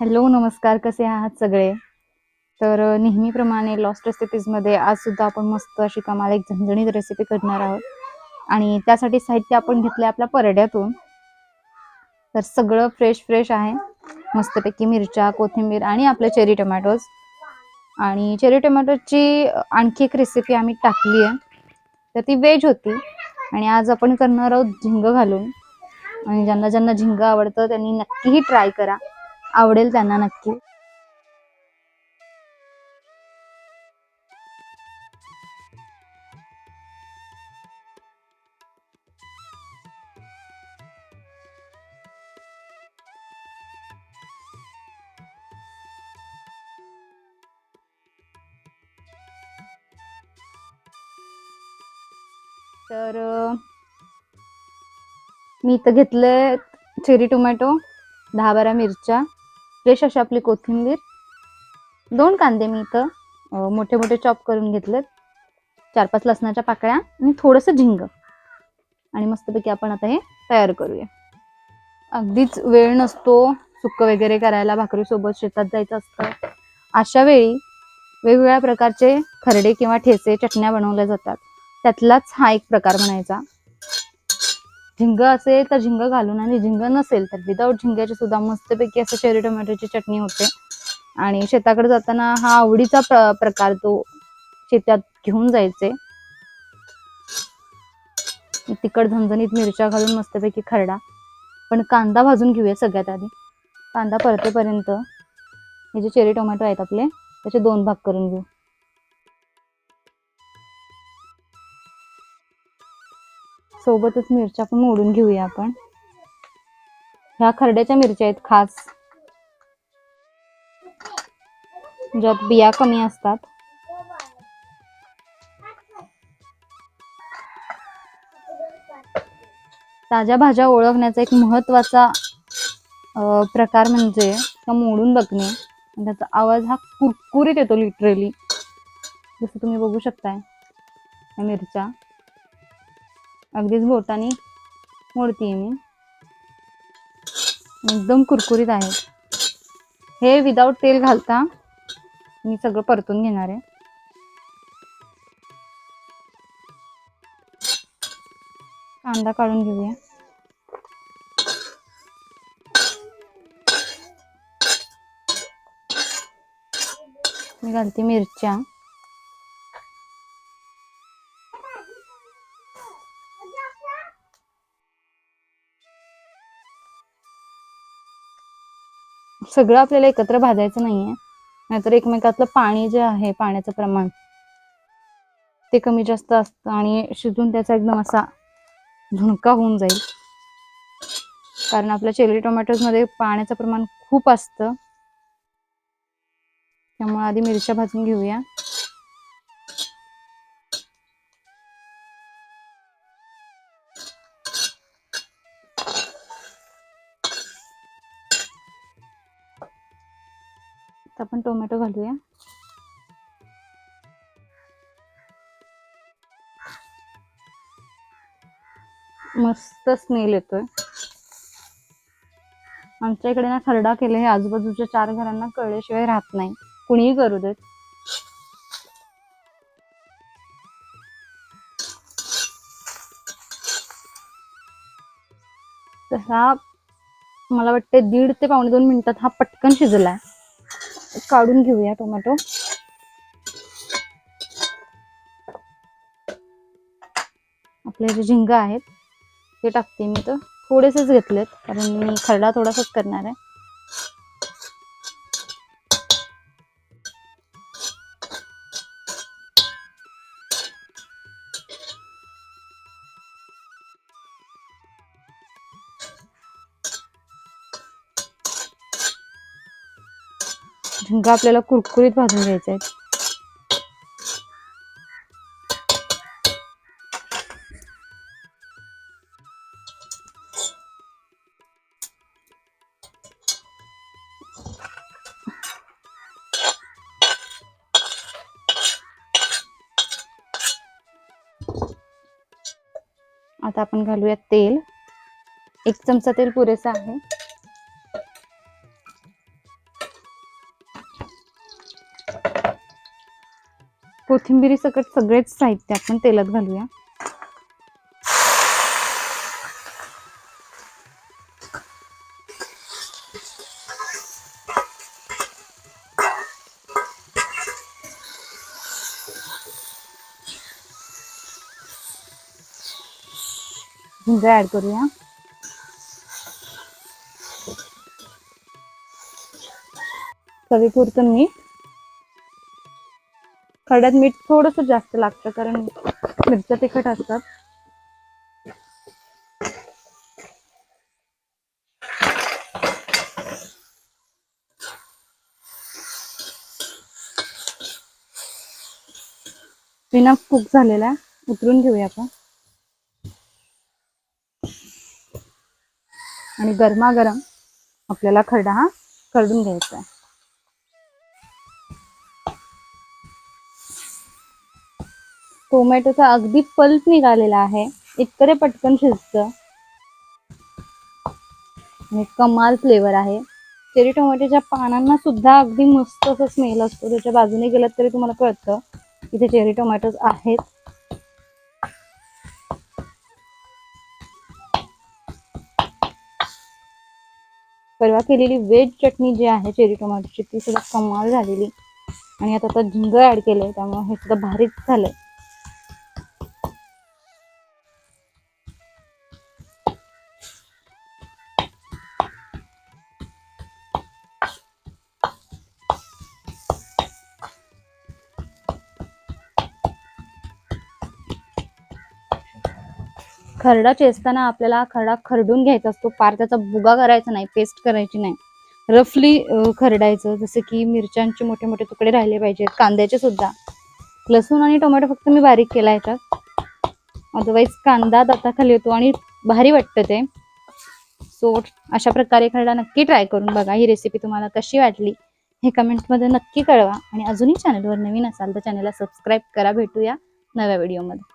Hello नमस्कार. कसे आहात सगळे? तर नेहमीप्रमाणे लॉस्ट रेसिपीजमध्ये आज सुद्धा आपण मस्त अशी कामाला एक झणझणीत रेसिपी करणार आहोत. आणि त्यासाठी साहित्य आपण घेतलं आपल्या परड्यातून. तर सगळं फ्रेश फ्रेश आहे. मस्तपैकी मिरच्या कोथिंबीर आणि आपले चेरी टोमॅटोज आणि चेरी टोमॅटोची आणखी एक रेसिपी आम्ही टाकली आहे. तर ती वेज होती. आणि आज आपण करणार आहोत झिंग घालून. आणि ज्यांना ज्यांना झिंग आवडतं त्यांनी नक्कीही ट्राय करा. आवडेल त्यांना नक्की. तर मी इथं घेतले चेरी टोमॅटो दहा बारा मिरच्या. फ्रेश अशी आपली कोथिंबीर. दोन कांदे मी इथं मोठे मोठे चॉप करून घेतलेत. चार पाच लसणाच्या पाकळ्या आणि थोडंसं झिंग. आणि मस्तपैकी आपण आता हे तयार करूया. अगदीच वेळ नसतो सुक्क वगैरे करायला भाकरीसोबत शेतात जायचं असतं. अशा वेळी वेगवेगळ्या प्रकारचे खरडे किंवा ठेचे चटण्या बनवल्या जातात. त्यातलाच हा एक प्रकार म्हणायचा. झिंग असेल तर झिंग घालून आणि झिंग नसेल तर विदाऊट झिंग्याची सुद्धा मस्तपैकी असं चेरी टोमॅटोची चटणी होते. आणि शेताकडे जाताना हा आवडीचा प्र प्रकार तो शेतात घेऊन जायचे. तिखट झणझणीत मिरच्या घालून मस्तपैकी खरडा. पण कांदा भाजून घेऊया सगळ्यात आधी. कांदा परतेपर्यंत हे जे चेरी टोमॅटो आहेत आपले त्याचे दोन भाग करून घेऊ. सोबतच मिरच्या पण मोडून घेऊया आपण. ह्या खरड्याच्या मिरच्या आहेत खास. ज्यात बिया कमी असतात. ताज्या भाज्या ओळखण्याचा एक महत्त्वाचा प्रकार म्हणजे त्या मोडून बघणे. त्याचा आवाज हा कुरकुरीत येतो लिटरली जसं तुम्ही बघू शकताय मिरच्या. अगदीच बोटाने मोडतीये मी. एकदम कुरकुरीत आहेत हे विदाऊट तेल घालता मी सगळं परतून घेणार आहे. कांदा काढून घेऊया. मी घालते मिरच्या. सगळं आपल्याला एकत्र भाजायचं नाहीये. नाहीतर एकमेकातलं पाणी जे आहे पाण्याचं प्रमाण ते कमी जास्त असतं आणि शिजून त्याचा एकदम असा झुणका होऊन जाईल. कारण आपल्या चेरी टोमॅटोजमध्ये पाण्याचं प्रमाण खूप असतं. त्यामुळे आधी मिरच्या भाजून घेऊया. आता आपण टोमॅटो घालूया. मस्त स्मेल येतोय. आमच्या इकडे ना खरडा केले हे आजूबाजूच्या चार घरांना कळल्याशिवाय राहत नाही. कुणीही करू देत. तसा मला वाटते दीड ते पावणे दोन मिनिटात हा पटकन शिजलाय. काढून घेऊया टोमॅटो. आपले जे झिंगा आहेत. ते टाकते मी तर थोडेसेच घेतलेत कारण मी खरडा थोडासाच करणार आहे. झिंगा आपल्याला कुरकुरीत भाजून घ्यायचे आहेत आता आपण घालूया तेल. एक चमचा तेल पुरेसा आहे. कोथिंबिरी सकट सगळेच साहित्य आपण तेलात घालूया. हिंग ऍड करूया. चवीपुरतं मीठ. खड्यात मीठ थोडस जास्त लागतं कारण मिरच्या तिखट असतात. विना कुक झालेला आहे. उतरून घेऊया आपण. आणि गरमागरम आपल्याला खरडा हा करून घ्यायचा आहे. टोमॅटोचा अगदी पल्प निघालेला आहे. इतकं पटकन शिजतं. आणि कमाल फ्लेवर आहे. चेरी टोमॅटोच्या पानांना सुद्धा अगदी मस्त असं स्मेल असतो. त्याच्या बाजूने गेलात तरी तुम्हाला कळतं इथे चेरी टोमॅटोज आहेत. परवा केलेली व्हेज चटणी जी आहे चेरी टोमॅटोची ती सुद्धा कमाल झालेली. आणि आता आता झिंग ऍड केलंय त्यामुळे हे सुद्धा भारीच झालंय. खरडा चेचताना आपल्याला खरडा खरडून घ्यायचा असतो. पार त्याचा बुगा करायचा नाही पेस्ट करायची नाही. रफली खरडायचं जसं की मिरच्यांचे मोठे मोठे तुकडे राहिले पाहिजेत कांद्याचे सुद्धा. लसूण आणि टोमॅटो फक्त मी बारीक केला याच्यात अदरवाईज कांदा दाताखाली येतो आणि भारी वाटतं ते. सो अशा प्रकारे खरडा नक्की ट्राय करून बघा. ही रेसिपी तुम्हाला कशी वाटली हे कमेंटमध्ये नक्की कळवा. आणि अजूनही चॅनलवर नवीन असाल तर चॅनलला सबस्क्राईब करा. भेटूया नव्या व्हिडिओमध्ये